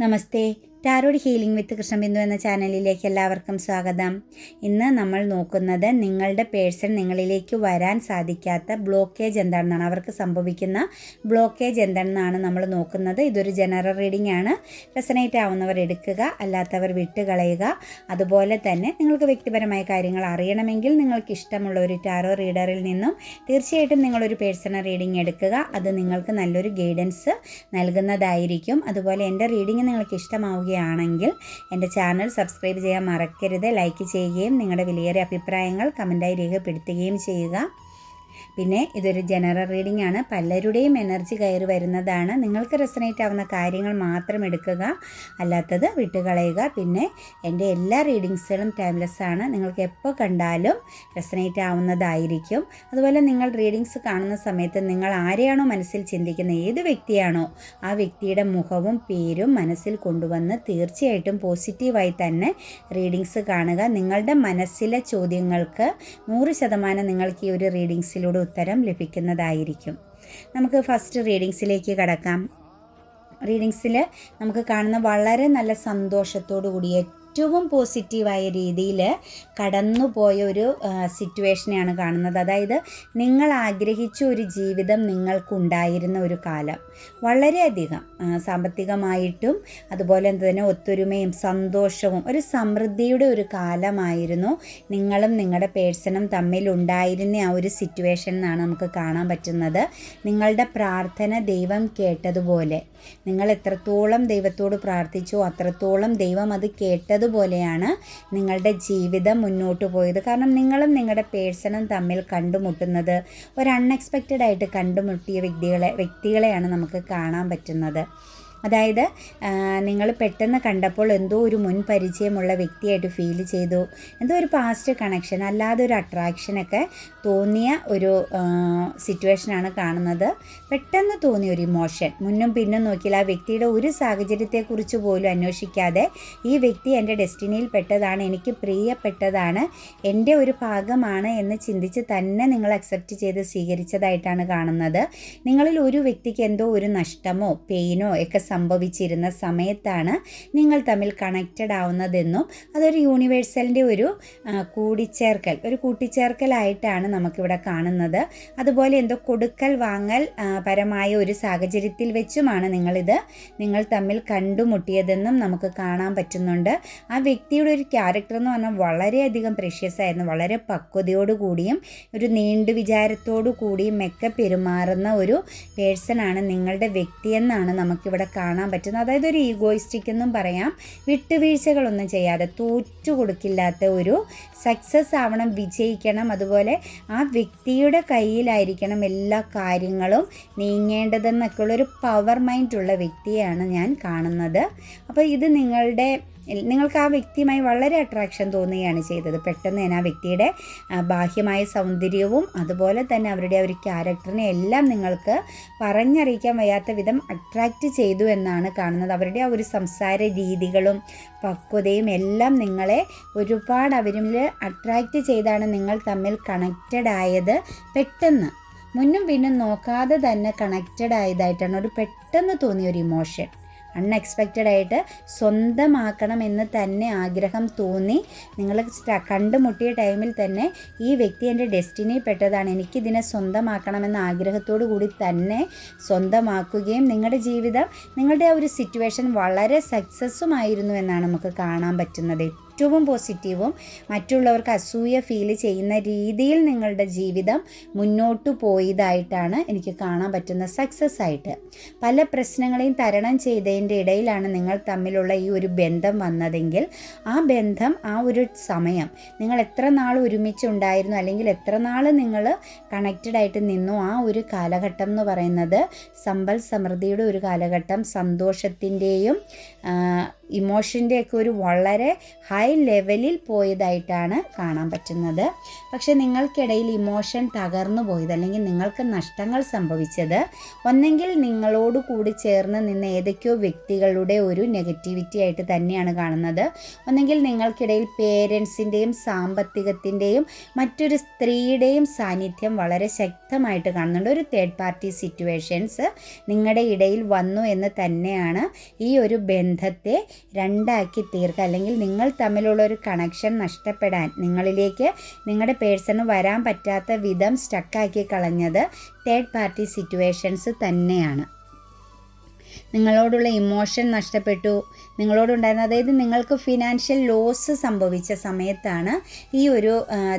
నమస్తే. Tarot healing വിത്ത് കൃഷ്ണബിന്ദു എന്ന ചാനലിലേക്ക് എല്ലാവർക്കും സ്വാഗതം. ഇന്ന് നമ്മൾ നോക്കുന്നത് നിങ്ങളുടെ പേഴ്സൺ നിങ്ങളിലേക്ക് വരാൻ സാധിക്കാത്ത ബ്ലോക്കേജ് എന്താണെന്നാണ്. അവർക്ക് സംഭവിക്കുന്ന ബ്ലോക്കേജ് എന്താണെന്നാണ് നമ്മൾ നോക്കുന്നത്. ഇതൊരു ജനറൽ റീഡിംഗ് ആണ്. റെസനേറ്റ് ആവുന്നവർ എടുക്കുക അല്ലാത്തവർ വിട്ടുകളയുക. അതുപോലെ തന്നെ നിങ്ങൾക്ക് വ്യക്തിപരമായ കാര്യങ്ങൾ അറിയണമെങ്കിൽ നിങ്ങൾക്ക് ഇഷ്ടമുള്ള ഒരു ടാരോ റീഡറിൽ നിന്നും തീർച്ചയായിട്ടും നിങ്ങളൊരു പേഴ്സണൽ റീഡിംഗ് എടുക്കുക. അത് നിങ്ങൾക്ക് നല്ലൊരു ഗൈഡൻസ് നൽകുന്നതായിരിക്കും. അതുപോലെ എന്റെ റീഡിംഗ് നിങ്ങൾക്ക് ഇഷ്ടമാവുകയാണെങ്കിൽ എന്റെ ചാനൽ സബ്സ്ക്രൈബ് ചെയ്യാൻ മറക്കരുത് ലൈക്ക് ചെയ്യുകയും നിങ്ങളുടെ വിലയേറിയ അഭിപ്രായങ്ങൾ കമന്റായി രേഖപ്പെടുത്തുകയും ചെയ്യുക. പിന്നെ ഇതൊരു ജനറൽ റീഡിംഗ് ആണ്. പലരുടെയും എനർജി കയറി വരുന്നതാണ്. നിങ്ങൾക്ക് റെസനേറ്റ് ആവുന്ന കാര്യങ്ങൾ മാത്രം എടുക്കുക. അല്ലാത്തത് വിട്ടുകളയുക. പിന്നെ എന്റെ എല്ലാ റീഡിങ്സുകളും ടൈംലെസ് ആണ്. നിങ്ങൾക്ക് എപ്പോൾ കണ്ടാലും റെസനേറ്റ് ആവുന്നതായിരിക്കും. അതുപോലെ നിങ്ങൾ റീഡിങ്സ് കാണുന്ന സമയത്ത് നിങ്ങൾ ആരെയാണോ മനസ്സിൽ ചിന്തിക്കുന്ന ഏത് വ്യക്തിയാണോ ആ വ്യക്തിയുടെ മുഖവും പേരും മനസ്സിൽ കൊണ്ടുവന്ന് തീർച്ചയായിട്ടും പോസിറ്റീവായി തന്നെ റീഡിങ്സ് കാണുക. നിങ്ങളുടെ മനസ്സിലെ ചോദ്യങ്ങൾക്ക് നൂറ് ശതമാനം നിങ്ങൾക്ക് ഈ ഒരു റീഡിങ്സിലൂടെ ഉത്തരം ലഭിക്കുന്നതായിരിക്കും. നമുക്ക് ഫസ്റ്റ് റീഡിങ്സിലേക്ക് കടക്കാം. റീഡിങ്സിൽ നമുക്ക് കാണുന്ന വളരെ നല്ല സന്തോഷത്തോടു കൂടി ഏറ്റവും പോസിറ്റീവായ രീതിയിൽ കടന്നുപോയ ഒരു സിറ്റുവേഷനെയാണ് കാണുന്നത്. അതായത് നിങ്ങൾ ആഗ്രഹിച്ച ഒരു ജീവിതം നിങ്ങൾക്കുണ്ടായിരുന്ന ഒരു കാലം. വളരെയധികം സാമ്പത്തികമായിട്ടും അതുപോലെ തന്നെ ഒത്തൊരുമയും സന്തോഷവും ഒരു സമൃദ്ധിയുടെ ഒരു കാലമായിരുന്നു നിങ്ങളും നിങ്ങളുടെ പേഴ്സണും തമ്മിൽ ഉണ്ടായിരുന്ന ആ ഒരു സിറ്റുവേഷൻ എന്നാണ് നമുക്ക് കാണാൻ പറ്റുന്നത്. നിങ്ങളുടെ പ്രാർത്ഥന ദൈവം കേട്ടതുപോലെ നിങ്ങൾ എത്രത്തോളം ദൈവത്തോട് പ്രാർത്ഥിച്ചോ അത്രത്തോളം ദൈവം അത് കേട്ടതുപോലെയാണ് നിങ്ങളുടെ ജീവിതം മുന്നോട്ട് പോയത്. കാരണം നിങ്ങളും നിങ്ങളുടെ പേഴ്സണും തമ്മിൽ കണ്ടുമുട്ടുന്നത് ഒരു അൺഎക്സ്പെക്റ്റഡ് ആയിട്ട് കണ്ടുമുട്ടിയ വ്യക്തികളെ വ്യക്തികളെയാണ് നമുക്ക് കാണാൻ പറ്റുന്നത്. അതായത് നിങ്ങൾ പെട്ടെന്ന് കണ്ടപ്പോൾ എന്തോ ഒരു മുൻ പരിചയമുള്ള വ്യക്തിയായിട്ട് ഫീൽ ചെയ്തു. എന്തോ ഒരു പാസ്റ്റ് കണക്ഷൻ അല്ലാതെ ഒരു അട്രാക്ഷനൊക്കെ തോന്നിയ ഒരു സിറ്റുവേഷനാണ് കാണുന്നത്. പെട്ടെന്ന് തോന്നിയ ഒരു ഇമോഷൻ മുന്നും പിന്നും നോക്കിയാൽ ആ വ്യക്തിയുടെ ഒരു സാഹചര്യത്തെക്കുറിച്ച് പോലും അന്വേഷിക്കാതെ ഈ വ്യക്തി എന്റെ ഡെസ്റ്റിനിയിൽ പെട്ടതാണ് എനിക്ക് പ്രിയപ്പെട്ടതാണ് എന്റെ ഒരു ഭാഗമാണ് എന്ന് ചിന്തിച്ച് തന്നെ നിങ്ങൾ അക്സെപ്റ്റ് ചെയ്ത് സ്വീകരിച്ചതായിട്ടാണ് കാണുന്നത്. നിങ്ങളിൽ ഒരു വ്യക്തിക്ക് എന്തോ ഒരു നഷ്ടമോ പെയിനോ ഒക്കെ സംഭവിച്ചിരുന്ന സമയത്താണ് നിങ്ങൾ തമ്മിൽ കണക്റ്റഡ് ആവുന്നതെന്നും അതൊരു യൂണിവേഴ്സലിന്റെ ഒരു കൂടിച്ചേർക്കൽ ഒരു കൂട്ടിച്ചേർക്കലായിട്ടാണ് നമുക്കിവിടെ കാണുന്നത്. അതുപോലെ എന്തോ കൊടുക്കൽ വാങ്ങൽ പരമായ ഒരു സാഹചര്യത്തിൽ വെച്ചുമാണ് നിങ്ങളിത് നിങ്ങൾ തമ്മിൽ കണ്ടുമുട്ടിയതെന്നും നമുക്ക് കാണാൻ പറ്റുന്നുണ്ട്. ആ വ്യക്തിയുടെ ഒരു ക്യാരക്ടർ എന്ന് പറഞ്ഞാൽ വളരെയധികം പ്രഷ്യസ് ആയിരുന്നു. വളരെ പക്വതയോടുകൂടിയും ഒരു നീണ്ടു വിചാരത്തോടു കൂടിയും ഒക്കെ പെരുമാറുന്ന ഒരു പേഴ്സണാണ് നിങ്ങളുടെ വ്യക്തിയെന്നാണ് നമുക്കിവിടെ കാണാൻ പറ്റുന്നത് അതായത് ഒരു ഈഗോയിസ്റ്റിക് എന്നും പറയാം വിട്ടുവീഴ്ചകളൊന്നും ചെയ്യാതെ തോറ്റു കൊടുക്കില്ലാത്ത ഒരു സക്സസ് ആവണം വിജയിക്കണം. അതുപോലെ ആ വ്യക്തിയുടെ കയ്യിലായിരിക്കണം എല്ലാ കാര്യങ്ങളും നീങ്ങേണ്ടതെന്നൊക്കെയുള്ളൊരു പവർ മൈൻഡുള്ള വ്യക്തിയാണ് ഞാൻ കാണുന്നത്. അപ്പോൾ ഇത് നിങ്ങളുടെ നിങ്ങൾക്ക് ആ വ്യക്തിയുമായി വളരെ അട്രാക്ഷൻ തോന്നുകയാണ് ചെയ്തത്. പെട്ടെന്ന് തന്നെ ആ വ്യക്തിയുടെ ബാഹ്യമായ സൗന്ദര്യവും അതുപോലെ തന്നെ അവരുടെ ഒരു ക്യാരക്ടറിനെ എല്ലാം നിങ്ങൾക്ക് പറഞ്ഞറിയിക്കാൻ വയ്യാത്ത വിധം അട്രാക്റ്റ് ചെയ്തു എന്നാണ് കാണുന്നത്. അവരുടെ ആ ഒരു സംസാര രീതികളും പക്വതയും എല്ലാം നിങ്ങളെ ഒരുപാട് അവരിൽ അട്രാക്റ്റ് ചെയ്താണ് നിങ്ങൾ തമ്മിൽ കണക്റ്റഡ് ആയത് പെട്ടെന്ന്. മുന്നും പിന്നും നോക്കാതെ തന്നെ കണക്റ്റഡ് ആയതായിട്ടാണ് ഒരു പെട്ടെന്ന് തോന്നിയ ഒരു ഇമോഷൻ അൺഎക്സ്പെക്റ്റഡ് ആയിട്ട് സ്വന്തമാക്കണം എന്ന് തന്നെ ആഗ്രഹം തോന്നി. നിങ്ങൾ കണ്ടുമുട്ടിയ ടൈമിൽ തന്നെ ഈ വ്യക്തി എന്റെ ഡെസ്റ്റിനി പെട്ടതാണ്. എനിക്കിതിനെ സ്വന്തമാക്കണമെന്ന ആഗ്രഹത്തോടു കൂടി തന്നെ സ്വന്തമാക്കുകയും നിങ്ങളുടെ ജീവിതം നിങ്ങളുടെ ആ ഒരു സിറ്റുവേഷൻ വളരെ സക്സസ്സുമായിരുന്നു എന്നാണ് നമുക്ക് കാണാൻ പറ്റുന്നത്. ഏറ്റവും പോസിറ്റീവും മറ്റുള്ളവർക്ക് അസൂയ ഫീൽ ചെയ്യുന്ന രീതിയിൽ നിങ്ങളുടെ ജീവിതം മുന്നോട്ട് പോയതായിട്ടാണ് എനിക്ക് കാണാൻ പറ്റുന്ന സക്സസ് ആയിട്ട്. പല പ്രശ്നങ്ങളെയും തരണം ചെയ്തതിന്റെ ഇടയിലാണ് നിങ്ങൾ തമ്മിലുള്ള ഈ ഒരു ബന്ധം വന്നതെങ്കിൽ ആ ബന്ധം ആ ഒരു സമയം നിങ്ങൾ എത്ര നാൾ ഒരുമിച്ച് ഉണ്ടായിരുന്നു അല്ലെങ്കിൽ എത്ര നാൾ നിങ്ങൾ കണക്റ്റഡ് ആയിട്ട് നിന്നു ആ ഒരു കാലഘട്ടം എന്ന് പറയുന്നത് സമ്പൽ സമൃദ്ധിയുടെ ഒരു കാലഘട്ടം സന്തോഷത്തിന്റെയും ഇമോഷന്റെയൊക്കെ ഒരു വളരെ ഹൈ ലെവലിൽ പോയതായിട്ടാണ് കാണാൻ പറ്റുന്നത്. പക്ഷെ നിങ്ങൾക്കിടയിൽ ഇമോഷൻ തകർന്നു പോയത് അല്ലെങ്കിൽ നിങ്ങൾക്ക് നഷ്ടങ്ങൾ സംഭവിച്ചത് ഒന്നെങ്കിൽ നിങ്ങളോട് കൂടി ചേർന്ന് നിന്ന് ഏതൊക്കെയോ വ്യക്തികളുടെ ഒരു നെഗറ്റിവിറ്റി ആയിട്ട് തന്നെയാണ് കാണുന്നത്. ഒന്നെങ്കിൽ നിങ്ങൾക്കിടയിൽ പേരൻസിന്റെയും സാമ്പത്തികത്തിന്റെയും മറ്റൊരു സ്ത്രീയുടെയും സാന്നിധ്യം വളരെ ശക്തമായിട്ട് കാണുന്നുണ്ട്. ഒരു തേർഡ് പാർട്ടി സിറ്റുവേഷൻസ് നിങ്ങളുടെ ഇടയിൽ വന്നു എന്ന് തന്നെയാണ് ഈ ഒരു ബന്ധത്തെ രണ്ടാക്കി തീർക്കുക. അല്ലെങ്കിൽ നിങ്ങൾ തമ്മിലുള്ള ഒരു കണക്ഷൻ നഷ്ടപ്പെടാൻ നിങ്ങളിലേക്ക് നിങ്ങളുടെ പേഴ്സണ് വരാൻ പറ്റാത്ത വിധം സ്റ്റക്കാക്കി കളഞ്ഞത് തേർഡ് പാർട്ടി സിറ്റുവേഷൻസ് തന്നെയാണ്. നിങ്ങളോടുള്ള ഇമോഷൻ നഷ്ടപ്പെട്ടു. നിങ്ങളോടുണ്ടായിരുന്ന അതായത് നിങ്ങൾക്ക് ഫിനാൻഷ്യൽ ലോസ് സംഭവിച്ച സമയത്താണ് ഈ ഒരു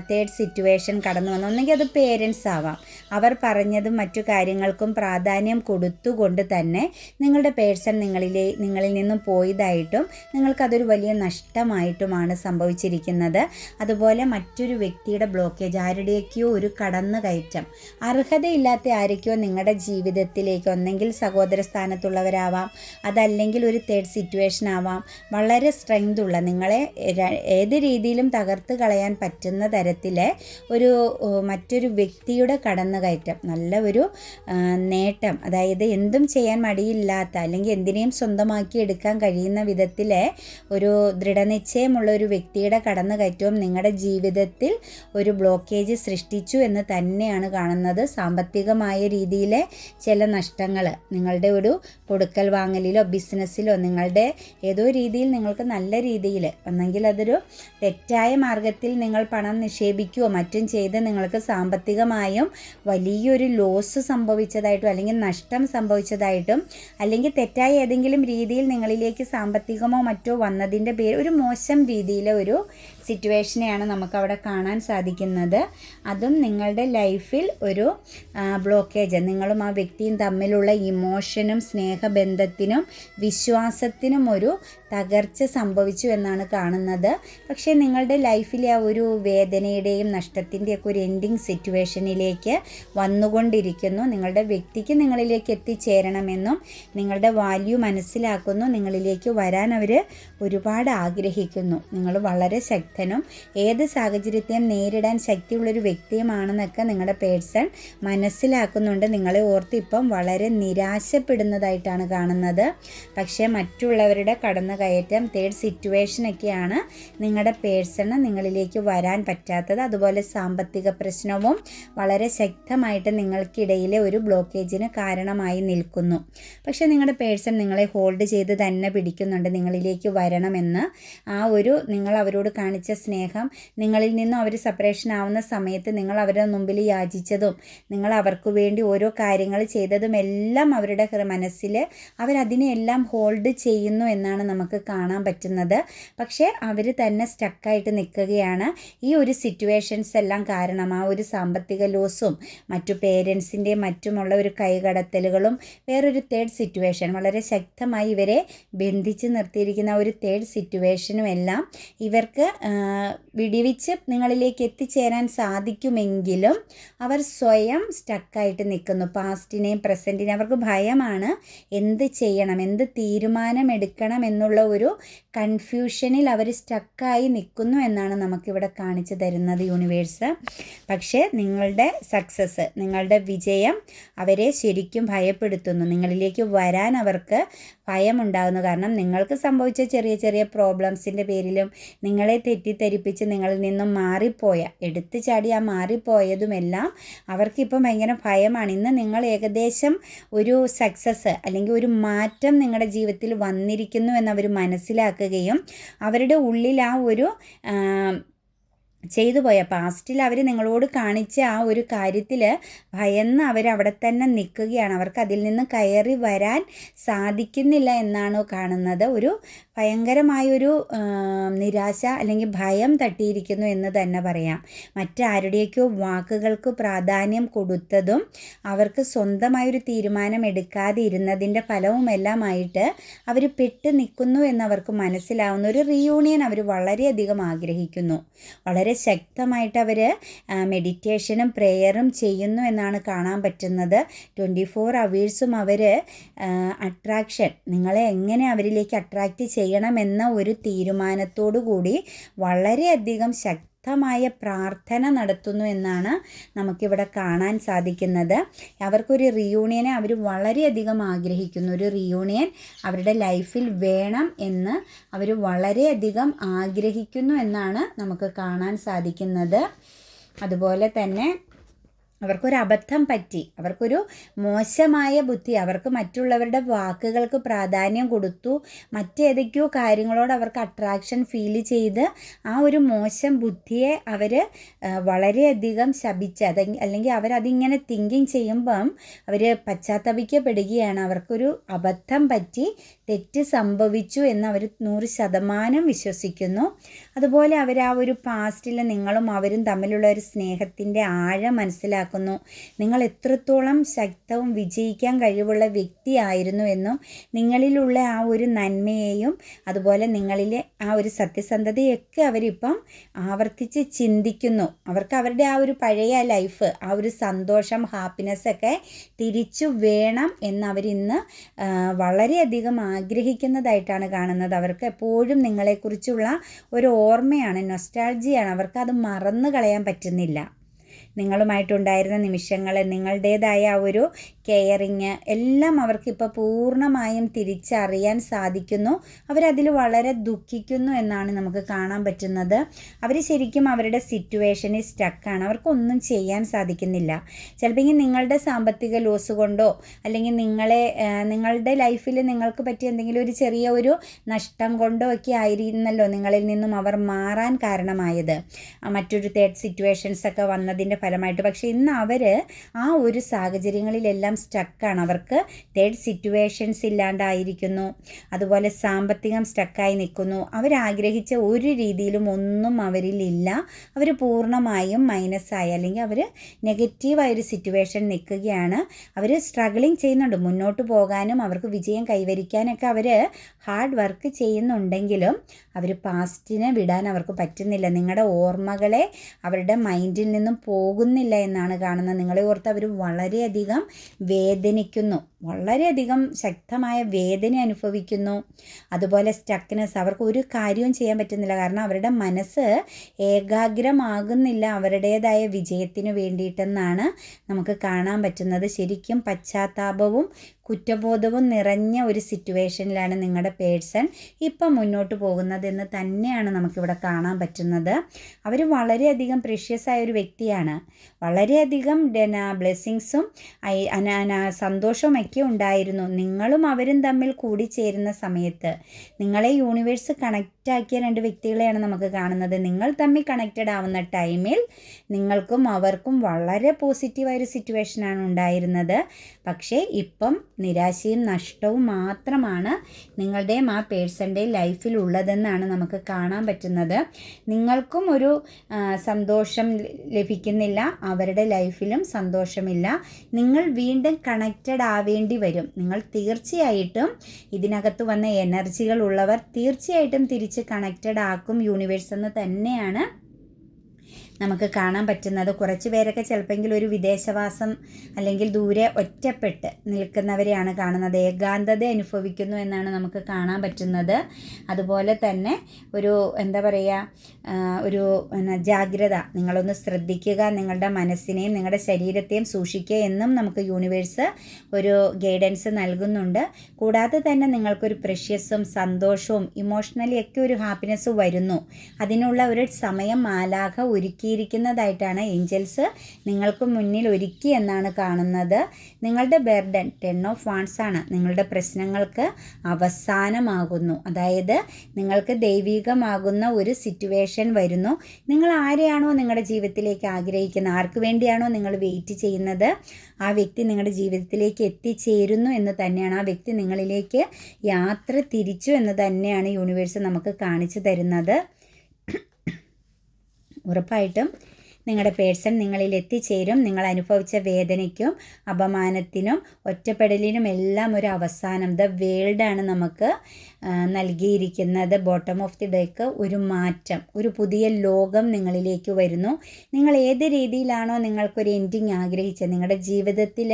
തേർഡ് സിറ്റുവേഷൻ കടന്നു വന്നത്. ഒന്നെങ്കിൽ അത് പേരൻസ് ആവാം. അവർ പറഞ്ഞതും മറ്റു കാര്യങ്ങൾക്കും പ്രാധാന്യം കൊടുത്തുകൊണ്ട് തന്നെ നിങ്ങളുടെ പേഴ്സൺ നിങ്ങളിലെ നിങ്ങളിൽ നിന്നും പോയതായിട്ടും നിങ്ങൾക്കതൊരു വലിയ നഷ്ടമായിട്ടുമാണ് സംഭവിച്ചിരിക്കുന്നത്. അതുപോലെ മറ്റൊരു വ്യക്തിയുടെ ബ്ലോക്കേജ് ആരുടെയൊക്കെയോ ഒരു കടന്നു കയറ്റം അർഹതയില്ലാത്ത ആരൊക്കെയോ നിങ്ങളുടെ ജീവിതത്തിലേക്ക് ഒന്നെങ്കിൽ സഹോദര സ്ഥാനത്തുള്ളവരാവാം അതല്ലെങ്കിൽ ഒരു തേർഡ് സിറ്റുവേഷൻ ആവാം. വളരെ സ്ട്രെങ്ത് ഉള്ള നിങ്ങളെ ഏത് രീതിയിലും തകർത്ത് കളയാൻ പറ്റുന്ന തരത്തിലെ ഒരു മറ്റൊരു വ്യക്തിയുടെ കടന്നുകയറ്റം നല്ല ഒരു നേട്ടം അതായത് എന്തും ചെയ്യാൻ മടിയില്ലാത്ത അല്ലെങ്കിൽ എന്തിനേയും സ്വന്തമാക്കി എടുക്കാൻ കഴിയുന്ന വിധത്തിലെ ഒരു ദൃഢനിശ്ചയമുള്ള ഒരു വ്യക്തിയുടെ കടന്നുകയറ്റവും നിങ്ങളുടെ ജീവിതത്തിൽ ഒരു ബ്ലോക്കേജ് സൃഷ്ടിച്ചു എന്ന് തന്നെയാണ് കാണുന്നത് സാമ്പത്തികമായ രീതിയിലെ ചില നഷ്ടങ്ങൾ നിങ്ങളുടെ ഒരു കൊടുക്കൽ വാങ്ങലിലോ ബിസിനസ്സിലോ നിങ്ങളുടെ ഏതോ രീതിയിൽ നിങ്ങൾക്ക് നല്ല രീതിയിൽ ഒന്നെങ്കിൽ അതൊരു തെറ്റായ മാർഗത്തിൽ നിങ്ങൾ പണം നിക്ഷേപിക്കുകയോ മറ്റും ചെയ്ത് നിങ്ങൾക്ക് സാമ്പത്തികമായും വലിയൊരു ലോസ് സംഭവിച്ചതായിട്ടും അല്ലെങ്കിൽ നഷ്ടം സംഭവിച്ചതായിട്ടും അല്ലെങ്കിൽ തെറ്റായ ഏതെങ്കിലും രീതിയിൽ നിങ്ങളിലേക്ക് സാമ്പത്തികമോ മറ്റോ വന്നതിന്റെ പേര് ഒരു മോശം രീതിയിലെ ഒരു സിറ്റുവേഷനെയാണ് നമുക്കവിടെ കാണാൻ സാധിക്കുന്നത്. അതും നിങ്ങളുടെ ലൈഫിൽ ഒരു ബ്ലോക്കേജ്. നിങ്ങളും ആ വ്യക്തിയും തമ്മിലുള്ള ഇമോഷനും സ്നേഹബന്ധത്തിനും വിശ്വാസത്തിനും ഒരു തകർച്ച സംഭവിച്ചു എന്നാണ് കാണുന്നത്. പക്ഷേ നിങ്ങളുടെ ലൈഫിലെ ആ ഒരു വേദനയുടെയും നഷ്ടത്തിന്റെയൊക്കെ ഒരു എൻഡിങ് സിറ്റുവേഷനിലേക്ക് വന്നുകൊണ്ടിരിക്കുന്നു. നിങ്ങളുടെ വ്യക്തിക്ക് നിങ്ങളിലേക്ക് എത്തിച്ചേരണമെന്നും നിങ്ങളുടെ വാല്യൂ മനസ്സിലാക്കുന്നു നിങ്ങളിലേക്ക് വരാൻ അവർ ഒരുപാട് ആഗ്രഹിക്കുന്നു. നിങ്ങൾ വളരെ ശക്തനും ഏത് സാഹചര്യത്തെയും നേരിടാൻ ശക്തിയുള്ളൊരു വ്യക്തിയുമാണെന്നൊക്കെ നിങ്ങളുടെ പേഴ്സൺ മനസ്സിലാക്കുന്നുണ്ട്. നിങ്ങളെ ഓർത്ത് ഇപ്പം വളരെ നിരാശപ്പെടുന്നതായിട്ടാണ് കാണുന്നത്. പക്ഷേ മറ്റുള്ളവരുടെ കടന്നു കയറ്റം തേർഡ് സിറ്റുവേഷനൊക്കെയാണ് നിങ്ങളുടെ പേഴ്സണ് നിങ്ങളിലേക്ക് വരാൻ പറ്റാത്തത്. അതുപോലെ സാമ്പത്തിക പ്രശ്നവും വളരെ ശക്തമായിട്ട് നിങ്ങൾക്കിടയിലെ ഒരു ബ്ലോക്കേജിന് കാരണമായി നിൽക്കുന്നു. പക്ഷേ നിങ്ങളുടെ പേഴ്സൺ നിങ്ങളെ ഹോൾഡ് ചെയ്ത് തന്നെ പിടിക്കുന്നുണ്ട്. നിങ്ങളിലേക്ക് വരണമെന്ന്. ആ ഒരു നിങ്ങൾ അവരോട് കാണിച്ച സ്നേഹം നിങ്ങളിൽ നിന്നും അവർ സെപ്പറേഷൻ ആവുന്ന സമയത്ത് നിങ്ങൾ അവരുടെ മുമ്പിൽ യാചിച്ചതും നിങ്ങൾ അവർക്ക് വേണ്ടി ഓരോ കാര്യങ്ങൾ ചെയ്തതും എല്ലാം അവരുടെ മനസ്സിൽ അവരതിനെല്ലാം ഹോൾഡ് ചെയ്യുന്നു എന്നാണ് നമുക്ക് കാണാൻ പറ്റുന്നത്. പക്ഷേ അവർ തന്നെ സ്റ്റക്കായിട്ട് നിൽക്കുകയാണ്. ഈ ഒരു സിറ്റുവേഷൻസ് എല്ലാം കാരണം ആ ഒരു സാമ്പത്തിക ലോസും മറ്റു പേരൻസിന്റെയും മറ്റുമുള്ള ഒരു കൈകടത്തലുകളും വേറൊരു തേർഡ് സിറ്റുവേഷൻ വളരെ ശക്തമായി ഇവരെ ബന്ധിച്ച് നിർത്തിയിരിക്കുന്ന ഒരു തേർഡ് സിറ്റുവേഷനും എല്ലാം ഇവർക്ക് വിടിവിച്ച് നിങ്ങളിലേക്ക് എത്തിച്ചേരാൻ സാധിക്കുമെങ്കിലും അവർ സ്വയം സ്റ്റക്കായിട്ട് നിൽക്കുന്നു. പാസ്റ്റിനെയും പ്രസന്റിനെയും അവർക്ക് ഭയമാണ് എന്ത് ചെയ്യണം? എന്ത് തീരുമാനമെടുക്കണം എന്നുള്ള ഒരു കൺഫ്യൂഷനിൽ അവർ സ്റ്റക്കായി നിൽക്കുന്നു എന്നാണ് നമുക്കിവിടെ കാണിച്ചു തരുന്നത് യൂണിവേഴ്സ് പക്ഷേ നിങ്ങളുടെ സക്സസ് നിങ്ങളുടെ വിജയം അവരെ ശരിക്കും ഭയപ്പെടുത്തുന്നു. നിങ്ങളിലേക്ക് വരാൻ അവർക്ക് ഭയമുണ്ടാകുന്നു കാരണം നിങ്ങൾക്ക് സംഭവിച്ച ചെറിയ ചെറിയ പ്രോബ്ലംസിന്റെ പേരിലും നിങ്ങളെ തെറ്റിദ്ധരിപ്പിച്ച് നിങ്ങളിൽ നിന്നും മാറിപ്പോയ എടുത്തു ചാടി ആ മാറിപ്പോയതുമെല്ലാം അവർക്കിപ്പം ഭയങ്കര ഭയമാണ്. ഇന്ന് നിങ്ങൾ ഏകദേശം ഒരു സക്സസ് അല്ലെങ്കിൽ ഒരു മാറ്റം നിങ്ങളുടെ ജീവിതത്തിൽ വന്നിരിക്കുന്നു എന്നവർ മനസ്സിലാക്കുകയും അവരുടെ ഉള്ളിൽ ആ ഒരു ചെയ്തു പോയ പാസ്റ്റിൽ അവർ നിങ്ങളോട് കാണിച്ച ആ ഒരു കാര്യത്തിൽ ഭയന്ന് അവർ അവിടെ തന്നെ നിൽക്കുകയാണ്. അവർക്ക് അതിൽ നിന്ന് കയറി വരാൻ സാധിക്കുന്നില്ല എന്നാണോ കാണുന്നത്. ഒരു ഭയങ്കരമായൊരു നിരാശ അല്ലെങ്കിൽ ഭയം തട്ടിയിരിക്കുന്നു എന്ന് തന്നെ പറയാം. മറ്റാരുടെയൊക്കെയോ വാക്കുകൾക്ക് പ്രാധാന്യം കൊടുത്തതും അവർക്ക് സ്വന്തമായൊരു തീരുമാനം എടുക്കാതെ ഇരുന്നതിന്റെ ഫലവുമെല്ലാമായിട്ട് അവർ പെട്ട് നിൽക്കുന്നു എന്നവർക്ക് മനസ്സിലാവുന്ന ഒരു റീയൂണിയൻ അവർ വളരെയധികം ആഗ്രഹിക്കുന്നു. വളരെ ശക്തമായിട്ട് അവർ മെഡിറ്റേഷനും പ്രെയറും ചെയ്യുന്നു എന്നാണ് കാണാൻ പറ്റുന്നത്. ട്വന്റി ഫോർ അവേഴ്സും അവർ അട്രാക്ഷൻ നിങ്ങളെ എങ്ങനെ അവരിലേക്ക് അട്രാക്റ്റ് ചെയ്യണമെന്ന ഒരു തീരുമാനത്തോടു കൂടി വളരെയധികം ശക്തമായ പ്രാർത്ഥന നടത്തുന്നു എന്നാണ് നമുക്കിവിടെ കാണാൻ സാധിക്കുന്നത്. അവർക്കൊരു റിയൂണിയനെ അവർ വളരെയധികം ആഗ്രഹിക്കുന്നു. ഒരു റിയൂണിയൻ അവരുടെ ലൈഫിൽ വേണം എന്ന് അവർ വളരെയധികം ആഗ്രഹിക്കുന്നു എന്നാണ് നമുക്ക് കാണാൻ സാധിക്കുന്നത്. അതുപോലെ തന്നെ അവർക്കൊരു അബദ്ധം പറ്റി. അവർക്കൊരു മോശമായ ബുദ്ധി. അവർക്ക് മറ്റുള്ളവരുടെ വാക്കുകൾക്ക് പ്രാധാന്യം കൊടുത്തു. മറ്റേതൊക്കെയോ കാര്യങ്ങളോട് അവർക്ക് അട്രാക്ഷൻ ഫീൽ ചെയ്ത് ആ ഒരു മോശം ബുദ്ധിയെ അവർ വളരെയധികം ശപിച്ച് അത് അല്ലെങ്കിൽ അവരതിങ്ങനെ തിങ്കിങ് ചെയ്യുമ്പം അവർ പശ്ചാത്തപിക്കപ്പെടുകയാണ്. അവർക്കൊരു അബദ്ധം പറ്റി തെറ്റ് സംഭവിച്ചു എന്ന് അവർ നൂറ് ശതമാനം വിശ്വസിക്കുന്നു. അതുപോലെ അവർ ആ ഒരു പാസ്റ്റിൽ നിങ്ങളും അവരും തമ്മിലുള്ള ഒരു സ്നേഹത്തിന്റെ ആഴം മനസ്സിലാക്കുന്നു. നിങ്ങൾ എത്രത്തോളം ശക്തവും വിജയിക്കാൻ കഴിവുള്ള വ്യക്തിയായിരുന്നു എന്നും നിങ്ങളിലുള്ള ആ ഒരു നന്മയെയും അതുപോലെ നിങ്ങളിലെ ആ ഒരു സത്യസന്ധതയൊക്കെ അവരിപ്പം ആവർത്തിച്ച് ചിന്തിക്കുന്നു. അവർക്ക് അവരുടെ ആ ഒരു പഴയ ലൈഫ് ആ ഒരു സന്തോഷം ഹാപ്പിനെസ് ഒക്കെ തിരിച്ചു വേണം എന്നവരിന്ന് വളരെയധികം വളരെയധികം ആഗ്രഹിക്കുന്നതായിട്ടാണ് കാണുന്നത്. അവർക്ക് എപ്പോഴും നിങ്ങളെക്കുറിച്ചുള്ള ഒരു ഓർമ്മയാണ് നൊസ്റ്റാൾജിയാണ് അവർക്ക് അത് മറന്നു കളയാൻ പറ്റുന്നില്ല. നിങ്ങളുമായിട്ടുണ്ടായിരുന്ന നിമിഷങ്ങൾ നിങ്ങളുടേതായ ഒരു കെയറിങ് എല്ലാം അവർക്കിപ്പോൾ പൂർണമായും തിരിച്ചറിയാൻ സാധിക്കുന്നു. അവരതിൽ വളരെ ദുഃഖിക്കുന്നു എന്നാണ് നമുക്ക് കാണാൻ പറ്റുന്നത്. അവർ ശരിക്കും അവരുടെ സിറ്റുവേഷനിൽ സ്റ്റക്കാണ് അവർക്കൊന്നും ചെയ്യാൻ സാധിക്കുന്നില്ല. ചിലപ്പോൾ നിങ്ങളുടെ സാമ്പത്തിക ലോസ് കൊണ്ടോ അല്ലെങ്കിൽ നിങ്ങളെ നിങ്ങളുടെ ലൈഫിൽ നിങ്ങൾക്ക് പറ്റിയ എന്തെങ്കിലും ഒരു ചെറിയ ഒരു നഷ്ടം കൊണ്ടോ ഒക്കെ ആയിരുന്നല്ലോ നിങ്ങളിൽ നിന്നും അവർ മാറാൻ കാരണമായത്. മറ്റൊരു തേർഡ് സിറ്റുവേഷൻസ് ഒക്കെ വന്നതിന്റെ ഫലമായിട്ട്. പക്ഷേ ഇന്ന് അവർ ആ ഒരു സാഹചര്യങ്ങളിലെല്ലാം സ്റ്റക്കാണ്. അവർക്ക് തേർഡ് സിറ്റുവേഷൻസ് ഇല്ലാണ്ടായിരിക്കുന്നു. അതുപോലെ സാമ്പത്തികം സ്റ്റക്കായി നിൽക്കുന്നു. അവരാഗ്രഹിച്ച ഒരു രീതിയിലും ഒന്നും അവരിലില്ല അവർ പൂർണമായും മൈനസായി. അല്ലെങ്കിൽ അവർ നെഗറ്റീവായൊരു സിറ്റുവേഷൻ നിൽക്കുകയാണ്. അവർ സ്ട്രഗിളിങ് ചെയ്യുന്നുണ്ട്. മുന്നോട്ട് പോകാനും അവർക്ക് വിജയം കൈവരിക്കാനൊക്കെ അവർ ഹാർഡ് വർക്ക് ചെയ്യുന്നുണ്ടെങ്കിലും അവർ പാസ്റ്റിനെ വിടാൻ അവർക്ക് പറ്റുന്നില്ല. നിങ്ങളുടെ ഓർമ്മകളെ അവരുടെ മൈൻഡിൽ നിന്നും പോകുന്നില്ല എന്നാണ് കാണുന്നത്. നിങ്ങളെ ഓർത്ത് അവർ വളരെയധികം വേദനിക്കുന്നു. വളരെയധികം ശക്തമായ വേദന അനുഭവിക്കുന്നു. അതുപോലെ സ്റ്റക്നെസ് അവർക്ക് ഒരു കാര്യവും ചെയ്യാൻ പറ്റുന്നില്ല. കാരണം അവരുടെ മനസ്സ് ഏകാഗ്രമാകുന്നില്ല. അവരുടേതായ വിജയത്തിന് വേണ്ടിയിട്ടെന്നാണ് നമുക്ക് കാണാൻ പറ്റുന്നത്. ശരിക്കും പശ്ചാത്താപവും കുറ്റബോധവും നിറഞ്ഞ ഒരു സിറ്റുവേഷനിലാണ് നിങ്ങളുടെ പേഴ്സൺ ഇപ്പം മുന്നോട്ട് പോകുന്നതെന്ന് തന്നെയാണ് നമുക്കിവിടെ കാണാൻ പറ്റുന്നത്. അവർ വളരെയധികം പ്രഷ്യസ് ആയ ഒരു വ്യക്തിയാണ്. വളരെയധികം ബ്ലെസ്സിങ്സും സന്തോഷവും ഒക്കെ ഉണ്ടായിരുന്നു നിങ്ങളും അവരും തമ്മിൽ കൂടിച്ചേരുന്ന സമയത്ത്. നിങ്ങളെ യൂണിവേഴ്സ് കണക്റ്റ് ആക്കിയ രണ്ട് വ്യക്തികളെയാണ് നമുക്ക് കാണുന്നത്. നിങ്ങൾ തമ്മിൽ കണക്റ്റഡ് ആവുന്ന ടൈമിൽ നിങ്ങൾക്കും അവർക്കും വളരെ പോസിറ്റീവായൊരു സിറ്റുവേഷനാണ് ഉണ്ടായിരുന്നത്. പക്ഷേ ഇപ്പം നിരാശയും നഷ്ടവും മാത്രമാണ് നിങ്ങളുടെയും ആ പേഴ്സന്റെയും ലൈഫിൽ ഉള്ളതെന്നാണ് നമുക്ക് കാണാൻ പറ്റുന്നത്. നിങ്ങൾക്കും ഒരു സന്തോഷം ലഭിക്കുന്നില്ല. അവരുടെ ലൈഫിലും സന്തോഷമില്ല. നിങ്ങൾ വീണ്ടും കണക്റ്റഡ് ആവേണ്ടി വരും. നിങ്ങൾ തീർച്ചയായിട്ടും ഇതിനകത്ത് വന്ന എനർജികൾ ഉള്ളവർ തീർച്ചയായിട്ടും തിരിച്ച് കണക്റ്റഡ് ആക്കും. യൂണിവേഴ്സ് എന്ന് തന്നെയാണ് നമുക്ക് കാണാൻ പറ്റുന്നത്. കുറച്ച് പേരൊക്കെ ചിലപ്പോൾ ഒരു വിദേശവാസം അല്ലെങ്കിൽ ദൂരെ ഒറ്റപ്പെട്ട് നിൽക്കുന്നവരെയാണ് കാണുന്നത്. ഏകാന്തത അനുഭവിക്കുന്നു എന്നാണ് നമുക്ക് കാണാൻ പറ്റുന്നത്. അതുപോലെ തന്നെ ഒരു എന്താ പറയുക ഒരു ജാഗ്രത. നിങ്ങളൊന്ന് ശ്രദ്ധിക്കുക നിങ്ങളുടെ മനസ്സിനെയും നിങ്ങളുടെ ശരീരത്തെയും സൂക്ഷിക്കുക എന്നും നമുക്ക് യൂണിവേഴ്സ് ഒരു ഗൈഡൻസ് നൽകുന്നുണ്ട്. കൂടാതെ തന്നെ നിങ്ങൾക്കൊരു പ്രഷ്യസും സന്തോഷവും ഇമോഷണലി ഒക്കെ ഒരു ഹാപ്പിനെസ് വരുന്നു. അതിനുള്ള ഒരു സമയം മാലാഖ ഒരുക്കി ഒരുക്കിയിരിക്കുന്നതായിട്ടാണ് ഏഞ്ചൽസ് നിങ്ങൾക്ക് മുന്നിൽ ഒരുക്കി എന്നാണ് കാണുന്നത്. നിങ്ങളുടെ ബെർഡൻ ടെൻ ഓഫ് വാൺസ് ആണ് നിങ്ങളുടെ പ്രശ്നങ്ങൾക്ക് അവസാനമാകുന്നു. അതായത് നിങ്ങൾക്ക് ദൈവികമാകുന്ന ഒരു സിറ്റുവേഷൻ വരുന്നു. നിങ്ങൾ ആരെയാണോ നിങ്ങളുടെ ജീവിതത്തിലേക്ക് ആഗ്രഹിക്കുന്നത്? ആർക്ക് വേണ്ടിയാണോ നിങ്ങൾ വെയിറ്റ് ചെയ്യുന്നത്? ആ വ്യക്തി നിങ്ങളുടെ ജീവിതത്തിലേക്ക് എത്തിച്ചേരുന്നു എന്ന് തന്നെയാണ്. ആ വ്യക്തി നിങ്ങളിലേക്ക് യാത്ര തിരിച്ചു എന്ന് തന്നെയാണ് യൂണിവേഴ്സ് നമുക്ക് കാണിച്ചു തരുന്നത്. ഉറപ്പായിട്ടും നിങ്ങളുടെ പേഴ്സൺ നിങ്ങളിൽ എത്തിച്ചേരും. നിങ്ങൾ അനുഭവിച്ച വേദനയ്ക്കും അപമാനത്തിനും ഒറ്റപ്പെടലിനും എല്ലാം ഒരു അവസാനം. ദ വേൾഡ് ആണ് നമുക്ക് നൽകിയിരിക്കുന്നത്. ബോട്ടം ഓഫ് ദി ഡേക്ക് ഒരു മാറ്റം ഒരു പുതിയ ലോകം നിങ്ങളിലേക്ക് വരുന്നു. നിങ്ങൾ ഏത് രീതിയിലാണോ നിങ്ങൾക്കൊരു എൻഡിങ് ആഗ്രഹിച്ചത് നിങ്ങളുടെ ജീവിതത്തിൽ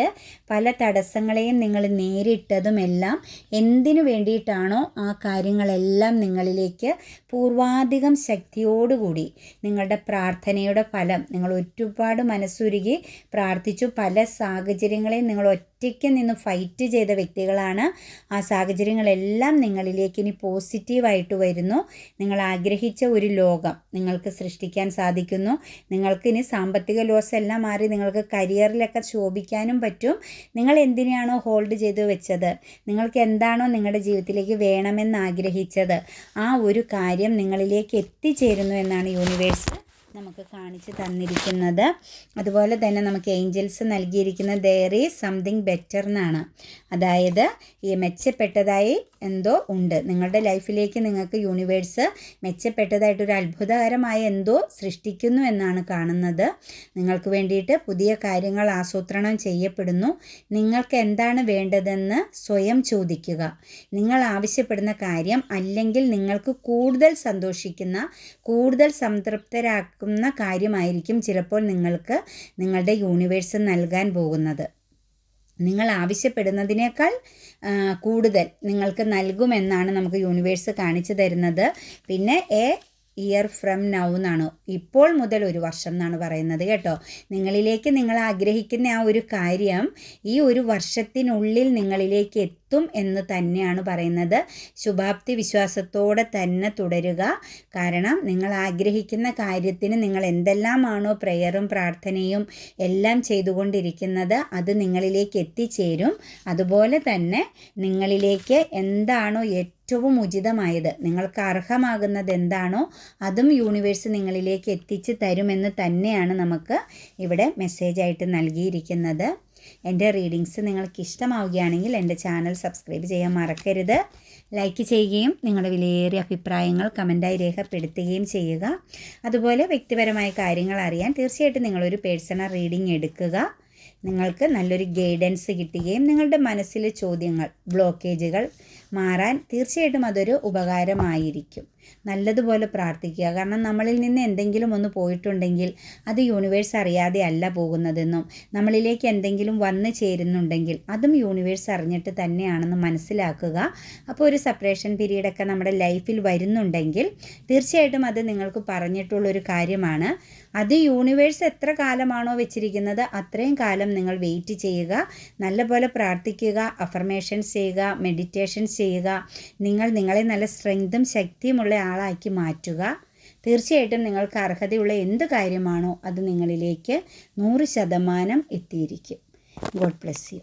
പല തടസ്സങ്ങളെയും നിങ്ങൾ നേരിട്ടതുമെല്ലാം എന്തിനു വേണ്ടിയിട്ടാണോ ആ കാര്യങ്ങളെല്ലാം നിങ്ങളിലേക്ക് പൂർവാധികം ശക്തിയോടുകൂടി നിങ്ങളുടെ പ്രാർത്ഥനയുടെ ഫലം നിങ്ങൾ ഒരുപാട് മനസ്സുരുകി പ്രാർത്ഥിച്ചു. പല സാഹചര്യങ്ങളെയും നിങ്ങൾ ഒറ്റയ്ക്ക് നിന്ന് ഫൈറ്റ് ചെയ്ത വ്യക്തികളാണ്. ആ സാഹചര്യങ്ങളെല്ലാം നിങ്ങളിലേക്ക് ഇനി പോസിറ്റീവായിട്ട് വരുന്നു. നിങ്ങൾ ആഗ്രഹിച്ച ഒരു ലോകം നിങ്ങൾക്ക് സൃഷ്ടിക്കാൻ സാധിക്കുന്നു. നിങ്ങൾക്ക് ഇനി സാമ്പത്തിക ലോസ് എല്ലാം മാറി നിങ്ങൾക്ക് കരിയറിലൊക്കെ ശോഭിക്കാനും പറ്റും. നിങ്ങൾ എന്തിനാണോ ഹോൾഡ് ചെയ്ത് വെച്ചത്? നിങ്ങൾക്ക് എന്താണോ നിങ്ങളുടെ ജീവിതത്തിലേക്ക് വേണമെന്ന് ആഗ്രഹിച്ചത്? ആ ഒരു കാര്യം നിങ്ങളിലേക്ക് എത്തിച്ചേരുന്നു എന്നാണ് യൂണിവേഴ്സ് നമുക്ക് കാണിച്ചു തന്നിരിക്കുന്നത്. അതുപോലെ തന്നെ നമുക്ക് ഏഞ്ചൽസ് നൽകിയിരിക്കുന്ന ദയർ ഈസ് സംതിങ് ബെറ്റർ എന്നാണ്. അതായത് ഈ മെച്ചപ്പെട്ടതായി എന്തോ ഉണ്ട്. നിങ്ങളുടെ ലൈഫിലേക്ക് നിങ്ങൾക്ക് യൂണിവേഴ്സ് മെച്ചപ്പെട്ടതായിട്ടൊരു അത്ഭുതകരമായ എന്തോ സൃഷ്ടിക്കുന്നു എന്നാണ് കാണുന്നത്. നിങ്ങൾക്ക് വേണ്ടിയിട്ട് പുതിയ കാര്യങ്ങൾ ആസൂത്രണം ചെയ്യപ്പെടുന്നു. നിങ്ങൾക്ക് എന്താണ് വേണ്ടതെന്ന് സ്വയം ചോദിക്കുക. നിങ്ങൾ ആവശ്യപ്പെടുന്ന കാര്യം അല്ലെങ്കിൽ നിങ്ങൾക്ക് കൂടുതൽ സന്തോഷിക്കുന്ന കൂടുതൽ സംതൃപ്തരാക്കുന്ന കാര്യമായിരിക്കും ചിലപ്പോൾ നിങ്ങൾക്ക് നിങ്ങളുടെ യൂണിവേഴ്സ് നൽകാൻ പോകുന്നത്. നിങ്ങൾ ആവശ്യപ്പെടുന്നതിനേക്കാൾ കൂടുതൽ നിങ്ങൾക്ക് നൽകുമെന്നാണ് നമുക്ക് യൂണിവേഴ്സ് കാണിച്ചു തരുന്നത്. പിന്നെ എ ഇയർ ഫ്രം നൗ എന്നാണ്. ഇപ്പോൾ മുതൽ ഒരു വർഷം എന്നാണ് പറയുന്നത് കേട്ടോ. നിങ്ങളിലേക്ക് നിങ്ങൾ ആഗ്രഹിക്കുന്ന ആ ഒരു കാര്യം ഈ ഒരു വർഷത്തിനുള്ളിൽ നിങ്ങളിലേക്ക് എത്തും എന്ന് തന്നെയാണ് പറയുന്നത്. ശുഭാപ്തി വിശ്വാസത്തോടെ തന്നെ തുടരുക. കാരണം നിങ്ങൾ ആഗ്രഹിക്കുന്ന കാര്യത്തിന് നിങ്ങൾ എന്തെല്ലാമാണോ പ്രെയറും പ്രാർത്ഥനയും എല്ലാം ചെയ്തുകൊണ്ടിരിക്കുന്നത് അത് നിങ്ങളിലേക്ക് എത്തിച്ചേരും. അതുപോലെ തന്നെ നിങ്ങളിലേക്ക് എന്താണോ ഏറ്റവും ഉചിതമായത്. നിങ്ങൾക്ക് അർഹമാകുന്നത് എന്താണോ അതും യൂണിവേഴ്സ് നിങ്ങളിലേക്ക് എത്തിച്ച് തരുമെന്ന് തന്നെയാണ് നമുക്ക് ഇവിടെ മെസ്സേജായിട്ട് നൽകിയിരിക്കുന്നത്. എന്റെ റീഡിങ്സ് നിങ്ങൾക്ക് ഇഷ്ടമാവുകയാണെങ്കിൽ എന്റെ ചാനൽ സബ്സ്ക്രൈബ് ചെയ്യാൻ മറക്കരുത്. ലൈക്ക് ചെയ്യുകയും നിങ്ങളുടെ വിലയേറിയ അഭിപ്രായങ്ങൾ കമന്റായി രേഖപ്പെടുത്തുകയും ചെയ്യുക. അതുപോലെ വ്യക്തിപരമായ കാര്യങ്ങൾ അറിയാൻ തീർച്ചയായിട്ടും നിങ്ങളൊരു പേഴ്സണൽ റീഡിംഗ് എടുക്കുക. നിങ്ങൾക്ക് നല്ലൊരു ഗൈഡൻസ് കിട്ടുകയും നിങ്ങളുടെ മനസ്സിലെ ചോദ്യങ്ങൾ ബ്ലോക്കേജുകൾ മാറാൻ തീർച്ചയായിട്ടും അതൊരു ഉപകാരമായിരിക്കും. നല്ലതുപോലെ പ്രാർത്ഥിക്കുക. കാരണം നമ്മളിൽ നിന്ന് എന്തെങ്കിലും ഒന്ന് പോയിട്ടുണ്ടെങ്കിൽ അത് യൂണിവേഴ്സ് അറിയാതെ അല്ല പോകുന്നതെന്നും നമ്മളിലേക്ക് എന്തെങ്കിലും വന്നു ചേരുന്നുണ്ടെങ്കിൽ അതും യൂണിവേഴ്സ് അറിഞ്ഞിട്ട് തന്നെയാണെന്ന് മനസ്സിലാക്കുക. അപ്പോൾ ഒരു സെപ്പറേഷൻ പീരീഡൊക്കെ നമ്മുടെ ലൈഫിൽ വരുന്നുണ്ടെങ്കിൽ തീർച്ചയായിട്ടും അത് നിങ്ങൾക്ക് പറഞ്ഞിട്ടുള്ളൊരു കാര്യമാണ്. അത് യൂണിവേഴ്സ് എത്ര കാലമാണോ വെച്ചിരിക്കുന്നത് അത്രയും കാലം നിങ്ങൾ വെയിറ്റ് ചെയ്യുക. നല്ലപോലെ പ്രാർത്ഥിക്കുക അഫർമേഷൻസ് ചെയ്യുക മെഡിറ്റേഷൻസ് ചെയ്യുക. നിങ്ങൾ നിങ്ങളെ നല്ല സ്ട്രെങ്തും ശക്തിയുമുള്ള ആളാക്കി മാറ്റുക. തീർച്ചയായിട്ടും നിങ്ങൾക്ക് അർഹതയുള്ള എന്ത് കാര്യമാണോ അത് നിങ്ങളിലേക്ക് നൂറ് ശതമാനം എത്തിയിരിക്കും. God bless you